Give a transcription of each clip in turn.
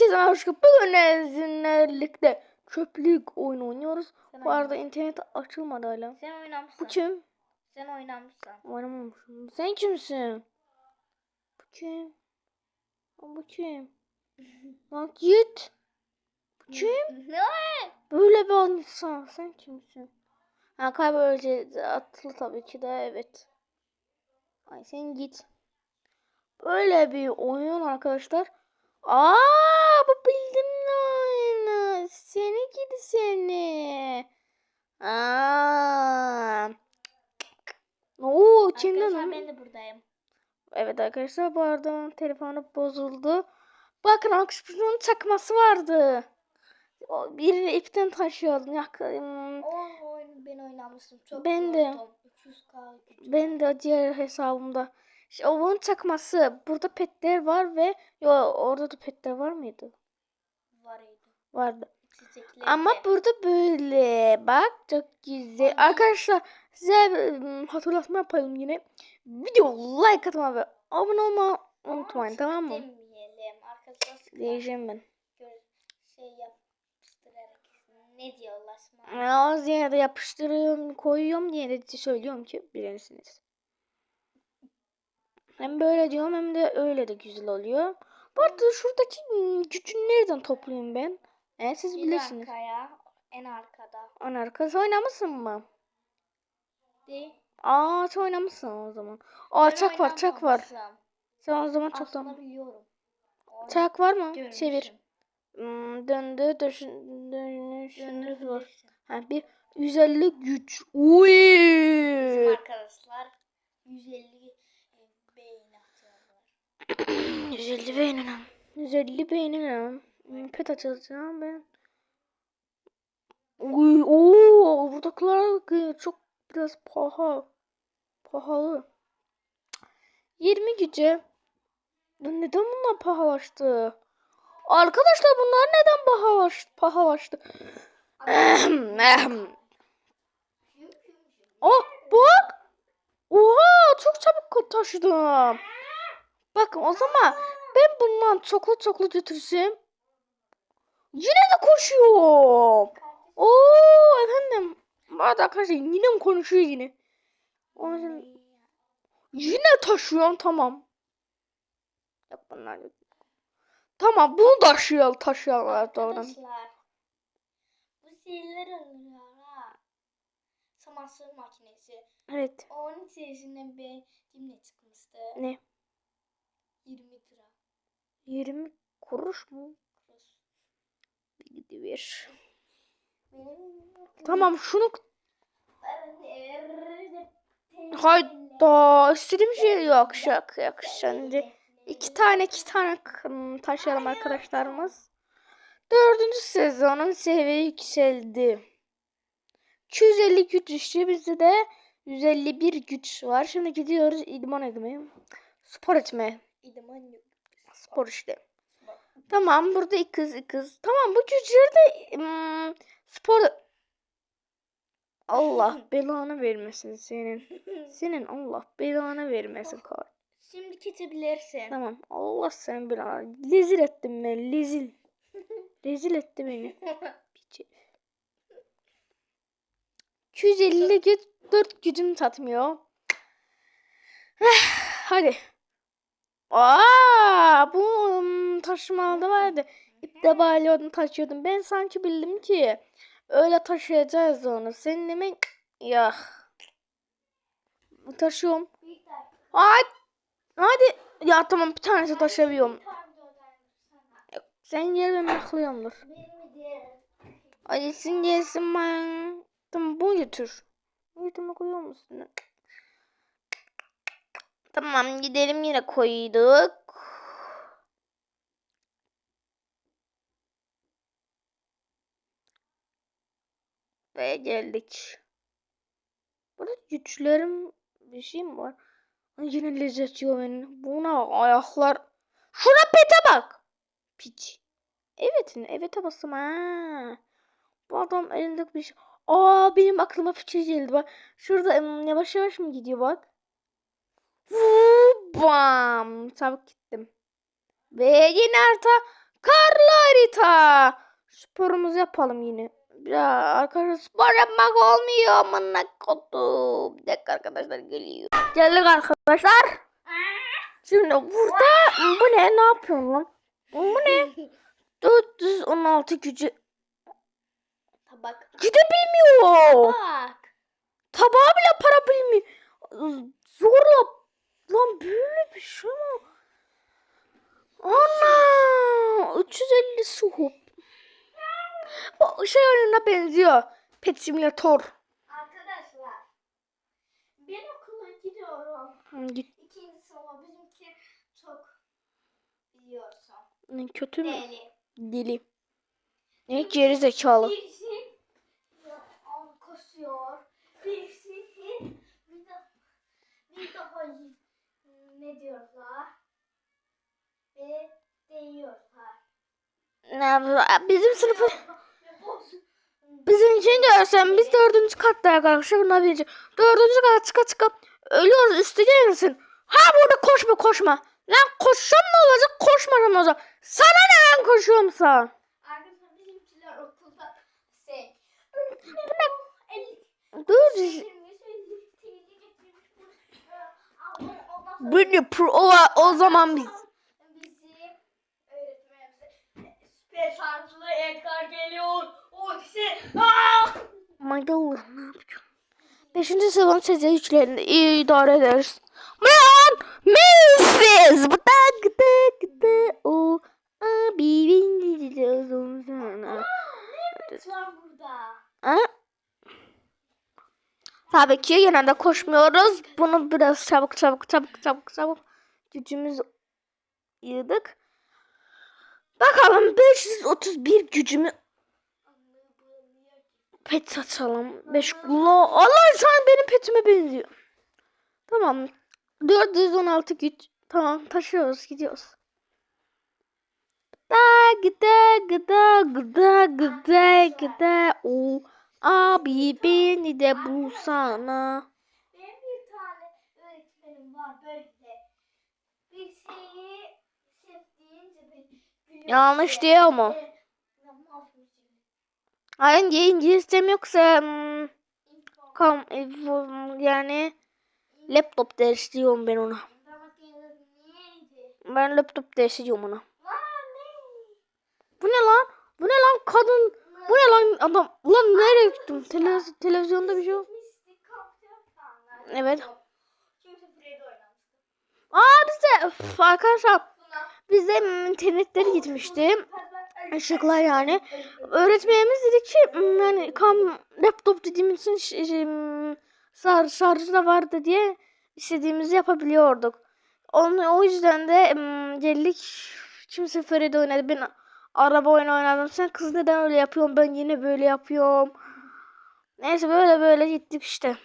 Herkese merhaba. Bugün sizinle çöplük oyunu oynuyoruz. Sen Bu arada internet açılmadı hala. Sen oynamışsın. Bu kim? Sen oynamışsın. Oynamamışım. Sen kimsin? Bu kim? Bu kim? Lan git. Bu kim? Ne? Böyle bir insan. Sen kimsin? Ha kaybedeceğiz. Atlı tabii ki de evet. Ay sen git. Böyle bir oyun arkadaşlar. Aa bu bildim ne oyunu. Seni gidi seni. Aa. Oo kimden Arkadaşlar lan? ben de buradayım. Evet arkadaşlar bu arada telefonu bozuldu. Bakın akışpızın çakması vardı. O birini ipten taşıyordum. Yak- hmm, O oyunu ben oynamıştım. Çok Ben de. zordu. 300k gücü. Ben de diğer hesabımda. İşte o bunun çakması. Burada petler var ve yo orada da petler var mıydı? Vardı. Çiçekler Ama burada böyle. Bak çok güzel. Arkadaşlar size hatırlatma yapalım yine. Video like atmayı ve abone olmayı unutmayın tamam mı? Demeyelim. Arkadaşlar. Diyeceğim ben. Şey yapıştırarak. Ne şimdi? Az yere de yapıştırıyorum, koyuyorum diye de söylüyorum ki bilirsiniz. Hem böyle diyorum hem de öyle de güzel oluyor. Bu arada şuradaki ım, gücünü nereden topluyorum ben? E, siz Bir bilirsiniz. arkaya. En arkada. An arkası oynamışsın mı? Değil. Aa sen oynamışsın o zaman. Aa Ben çak var çak var. oynamamışım. Sen o zaman Aslında çoktan. biliyorum. Çak var mı? Görmüşüm. Çevir. Hmm, döndü dönüşün dönüşünüz var. Ha bir 150 güç. Uy! Arkadaşlar 150 e, beyin atıyorlar. 150 beynine. 150 beynine. Hmm, Pet açılacağım ben. Uy, ooo, buradakiler çok biraz paha. Pahalı. 20 güce. Lan Neden bunlar pahalaştı? Arkadaşlar bunlar neden pahalaştı? pahalaştı? Oh bak. Oha çok çabuk taşıdım. Bakın o zaman ben bundan çoklu çoklu götürsem yine de koşuyorum. Oo efendim. Bu arada arkadaşlar yine mi konuşuyor yine? Onun için yine taşıyorum tamam. Yok bunlar yok. Tamam bunu taşıyalım taşıyalım doğru. Bu şeyler alıyor ha. Samasyon makinesi. Evet. Onun içerisinden bir cimle çıkmıştı. Ne? 20 lira. 20 kuruş mu? Kuruş. Bir gidiver. Benim Tamam şunu hayda istediğim şey yok şak yok şimdi. İki tane iki tane taşıyalım arkadaşlarımız. Dördüncü sezonun seviye yükseldi. 250 güç işte bizde de 151 güç var. Şimdi gidiyoruz idman etmeye. Spor etmeye. Spor işte. Tamam burada ikiz ikiz. Tamam bu güçleri de hmm, spor Allah belanı vermesin senin. Senin Allah belanı vermesin kar. Şimdi geçebilirsin. Tamam. Allah sen belanı. Rezil ettin beni. Rezil. Rezil etti beni. Piçi. 250 güç 4 gücüm tatmıyor. Hadi. Aa, bu hmm, taşımalı vardı. İpte bağlıyordum taşıyordum. Ben sanki bildim ki öyle taşıyacağız onu. Senin demek ya. Taşıyorum. Hadi. Hadi. Ya tamam bir tanesi taşıyabiliyorum. Sen gel ben bakıyorumdur. Acısın gelsin ben. Tamam bunu götür. Götürme koyuyor musun? Tamam gidelim yine koyduk. Ve geldik. Burada güçlerim bir şey mi var? Yine lezzet yiyor beni. Buna ayaklar. Şuna pete bak. Piç. Evet, evet'e bastım ha. Bu adam elinde bir şey. Aa benim aklıma fikir geldi bak. Şurada yavaş yavaş mı gidiyor bak. Bam. Çabuk gittim. Ve yine arta karla Neyse. Sporumuzu yapalım yine. Ya arkadaşlar spor yapmak olmuyor. Amına kodum. Bir dakika arkadaşlar geliyor. Geldik arkadaşlar. Şimdi burada bu ne? Ne yapıyorsun lan? Bu ne? 416 gücü Tabak. gidebilmiyor. Bak. Tabağı bile para bilmiyor. Zorla. Lan böyle bir şey mi? Ana. 350 suhup. Bu şey oyununa benziyor. Pet Simulator. Arkadaşlar. Ben okula gidiyorum. Hı, Git. İkinci sınıfa bizimki çok biliyorsun. Ne kötü mü? Yani Dili. Ne geri zekalı. birisi ya, koşuyor. Birisi bir de bir daha ne diyorlar? Ve değiyorlar. Ne, bizim sınıfı. Bizim için dersen biz dördüncü katta arkadaşlar bunlar birinci. Dördüncü kata çıka çıka ölüyoruz üstü gelir misin? Ha burada koşma koşma. Lan koşsam ne olacak koşmasam ne olacak? Sana ne lan koşuyorsa? Arkadaşlar bizimkiler okulda şey. Bu ne? Dur. Bu ne pro o, o zaman biz. Bizi öğretmenimize şanslı Edgar geliyor. My God ne yapacağım? Beşinci sezon sezon üçlerini iyi idare ederiz. Memphis! Bu da gıda gıda o. Abi de uzun sana. Ha? Tabii ki genelde koşmuyoruz. Bunu biraz çabuk çabuk çabuk çabuk çabuk gücümüz yığdık. Bakalım 531 gücümü pet açalım. 5 kilo. Allah sen benim petime benziyor. Tamam. 416 güç. Tamam taşıyoruz gidiyoruz. Da gıda gıda gıda gıda gıda o abi beni de bulsana. Benim bir tane öğretmenim var böyle. Bir şeyi sevdiğince bir gülüyor. Yanlış diyor mu? Evet. Şey. Hayır İngilizcem yoksa hmm, kam, info- yani laptop dersi diyorum ben ona. Ben laptop dersi diyorum ona. Bu ne lan? Bu ne lan kadın? Bu ne lan adam? Ulan nereye gittim? Televiz- televizyonda bir şey yok. Evet. Aa bizde Öf, arkadaşlar hmm, internetleri gitmişti. Işıklar yani. Öğretmenimiz dedi ki hmm, yani kam laptop dediğimiz için ş- ş- hmm, şar, şarjı da vardı diye istediğimizi yapabiliyorduk. Onu, o yüzden de geldik kimse Freddy oynadı. Ben araba oyunu oynadım. Sen kız neden öyle yapıyorsun? Ben yine böyle yapıyorum. Neyse böyle böyle gittik işte.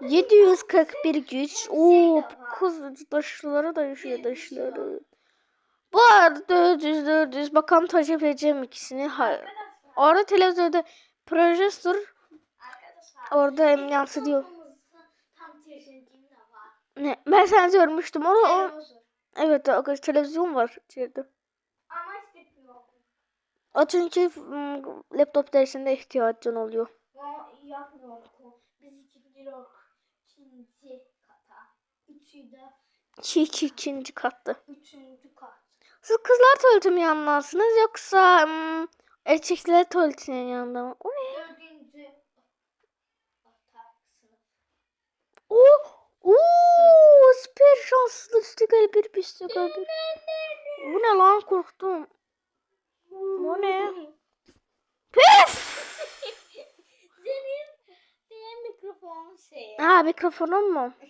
741 güç. Oo kız taşları da yaşıyor taşları. Bu arada 400 400 bakalım takip edeceğim ikisini. Hayır. Orada televizyonda projektör orada em, yansıtıyor. Ne? Ben sen görmüştüm. Onu, o, Televizyon. evet o televizyon var içeride. O çünkü laptop dersinde ihtiyacın oluyor. Biz ikinci kata. Üçü de İki, iki, ikinci katta. üçüncü kat. Siz kızlar tuvaleti mi yanlarsınız yoksa mm, erkekler tuvaletinin yanında mı? O ne? Dördüncü oo, süper şanslı. Sticker bir bir sticker bir. Bu ne lan korktum. Bu ne? Senin mikrofon şey. Ha mikrofonum mu?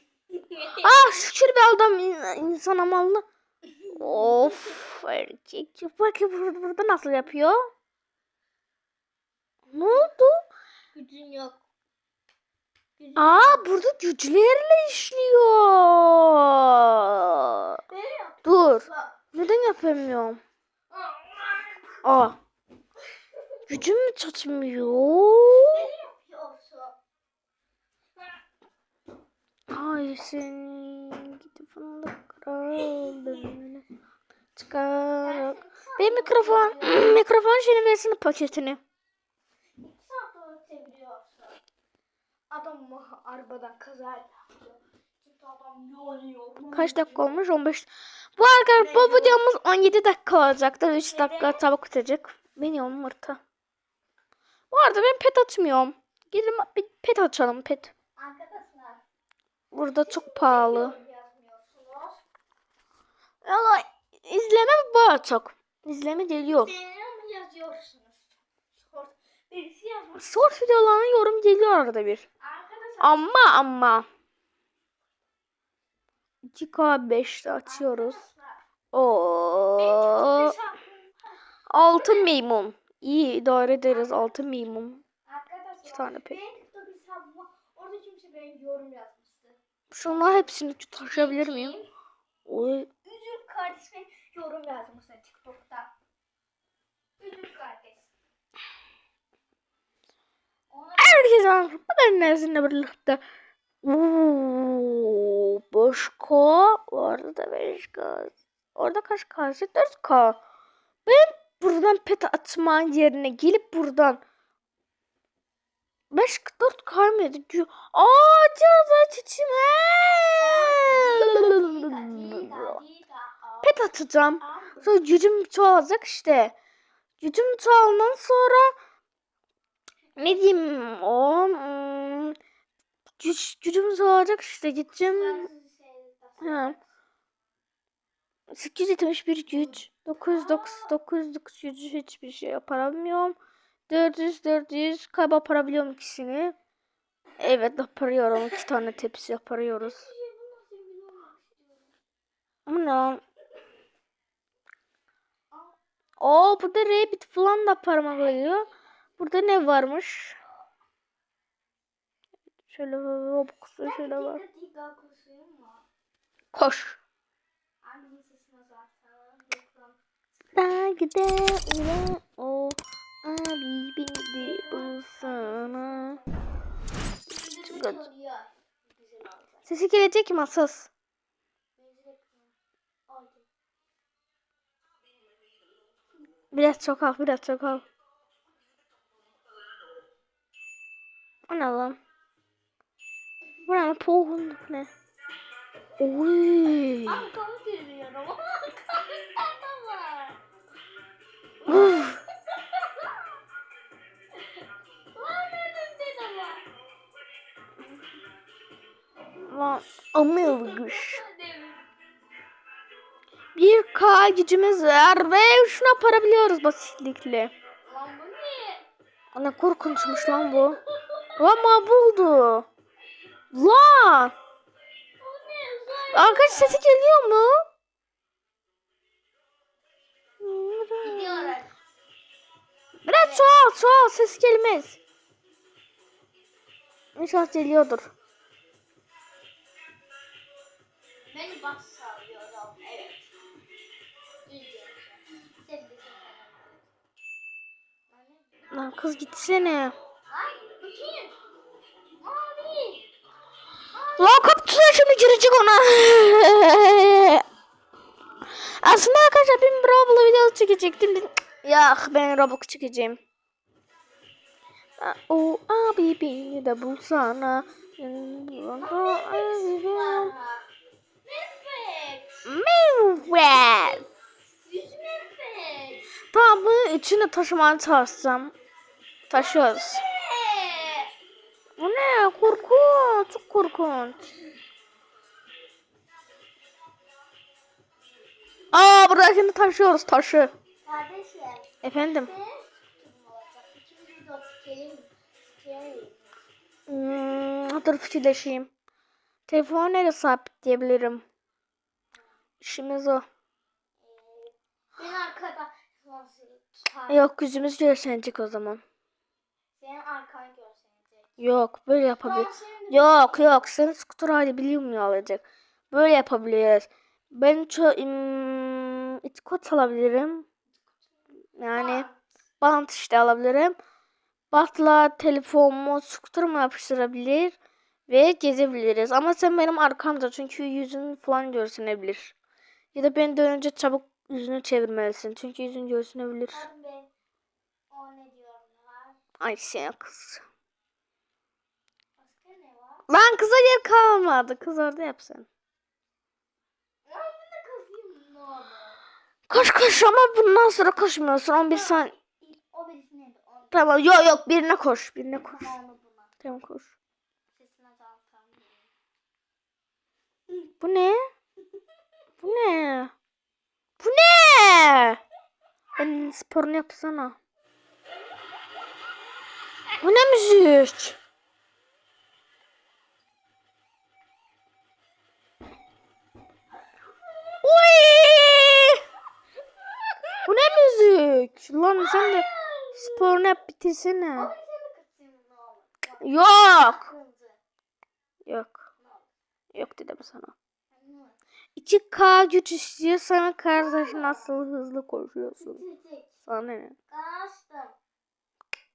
Ah şükür bir adam in- insan amallı. Of erkek. Bakın bur- burada nasıl yapıyor? Ne oldu? Gücün yok. Gücün Aa burada güçlerle işliyor. Dur. Neden yapamıyorum? Aa. Gücüm mü çatmıyor? Ne yapıyorsun? Ay seni gidip fındık kıralım. Çıkar. Ben seni Bir mikrofon, mikrofon şeyini versene paketini. İki saat çeviriyorsun. Adam arabadan kaza yaptı. Kaç dakika olmuş? 15. Bu arkadaşlar bu videomuz 17 dakika olacaktır. 3 dakika çabuk bitecek. Beni yumurta. Bu arada ben pet açmıyorum. Gelin bir pet açalım pet. Burada çok pahalı. Valla izleme bu çok. İzleme geliyor. Short videolarına yorum geliyor arada bir. Arkadaşlar. Ama ama. 2K 5'te açıyoruz. Hesabım. Altın maymun. İyi idare ederiz altın maymun. Arkadaşlar. İki tane pek. Orada kimse benim yorum yazmıştı. Şunlar hepsini taşıyabilir miyim? Oy. Üzül kardeşime yorum yazmışlar TikTok'ta. Üzül kardeş. Ona Herkese merhaba. Ben sizinle birlikte. Uuu, başka. Orada da 5K. Orada kaç K? 4K. Ben buradan pet atma yerine gelip buradan 5 4K mıydı diyor. Aa cihazlar çiçim. Pet atacağım. Sonra gücüm çoğalacak işte. Gücüm çoğaldan sonra ne diyeyim o hmm, güç, gücüm çoğalacak işte gideceğim. Ha. 871 güç. 999 gücü hiçbir şey yaparamıyorum. 400 400 kayba yaparabiliyorum ikisini. Evet yaparıyorum. iki tane tepsi yaparıyoruz. Ama ne lan? Oo burada rabbit falan da parmak oluyor. Burada ne varmış? Şöyle Robux'u şöyle var. Koş. Ben giderim o abi bindi bu sana. Sesi gelecek mi asas? Biraz çok al, biraz çok al. O ne lan? Bu ne lan? Pohunluk ne? Oy. Abi kanı görüyorum. Kanı var. Uf. Var Lan amılgış. 1K gücümüz var ve şuna parabiliyoruz basitlikle. Lan bu ne? Ana korkunçmuş lan bu. Lan mahvoldu. Lan. Arkadaş sesi geliyor mu? Gidiyoruz. Biraz çoğal çoğal ses gelmez. İnşallah geliyordur. Beni bak sağlıyorum. Evet. Lan kız gitsene. Lan kaptılar şimdi girecek ona. Aslında arkadaşlar ben Brawl videosu çekecektim. Ya ben Roblox çekeceğim. O abi beni de bulsana. Nefret. Nefret. Tamam bunu içine taşımaya çalışacağım. Taşıyoruz. Bu ne? Korkunç. Çok korkunç. Aa buradakini taşıyoruz taşı. Kardeşim. Efendim. Hmm, dur fikirleşeyim. Telefonu nereye sabitleyebilirim? İşimiz o. Ben arkada? Yok yüzümüz görsенecek o zaman. Senin arkanı görseyecek. Yok böyle yapabilir. Senin de- Yok yok sen skuter hali ya alacak. Böyle yapabiliriz. Ben çok hmm, itikot alabilirim. Yani bant işte alabilirim. Bantla telefonumu skuterıma yapıştırabilir ve gezebiliriz. Ama sen benim arkamda çünkü yüzün falan görünebilir. Ya da ben dönünce çabuk yüzünü çevirmelisin. Çünkü yüzün ne diyorlar? Ay sen kız. Lan kıza yer kalmadı. Kız orada yapsın. Koş koş ama bundan sonra koşmuyorsun. 11 saniye. Tamam yok yok birine koş. Birine koş. Tamam koş. Bu ne? Bu ne? Bu ne? Ben sporunu yapsana. Bu ne müzik? Uy! Bu ne müzik? Lan sen de sporunu yap bitirsene. Olur? Yok. Yok. Yok dedim sana. Ne olur? 2K güç istiyor sana kardeş nasıl hızlı koşuyorsun. Sana ne? Kaçtım.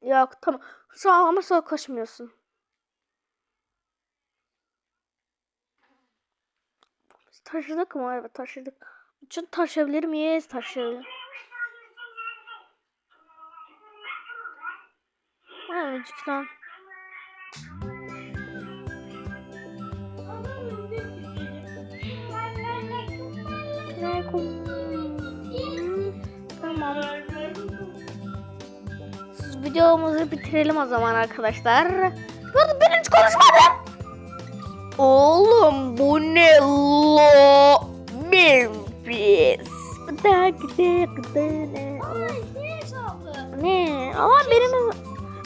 Yok tamam. An ama sonra koşmuyorsun. Taşıdık mı? Evet taşıdık. Için taşıyabilir miyiz? Taşıyabilir. Ha müzik lan. Videomuzu bitirelim o zaman arkadaşlar. Dur ben hiç konuşmadım. Oğlum bu ne lo? Memphis. Dık dık dık. Ne? Ama benim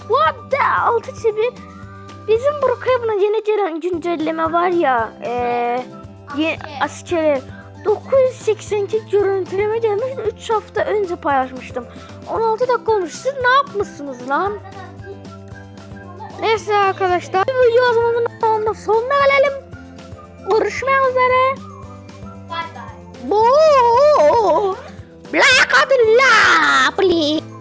bu hatta altı çevir. Bizim Brookhaven'a yeni gelen güncelleme var ya. Eee askeri 982 görüntüleme gelmiş 3 hafta önce paylaşmıştım. 16 dakika olmuş. Siz ne yapmışsınız lan? Neyse arkadaşlar. Bu videomuzun sonuna gelelim. Görüşmek üzere. Bye bye. Bu. Black Abdullah. Please.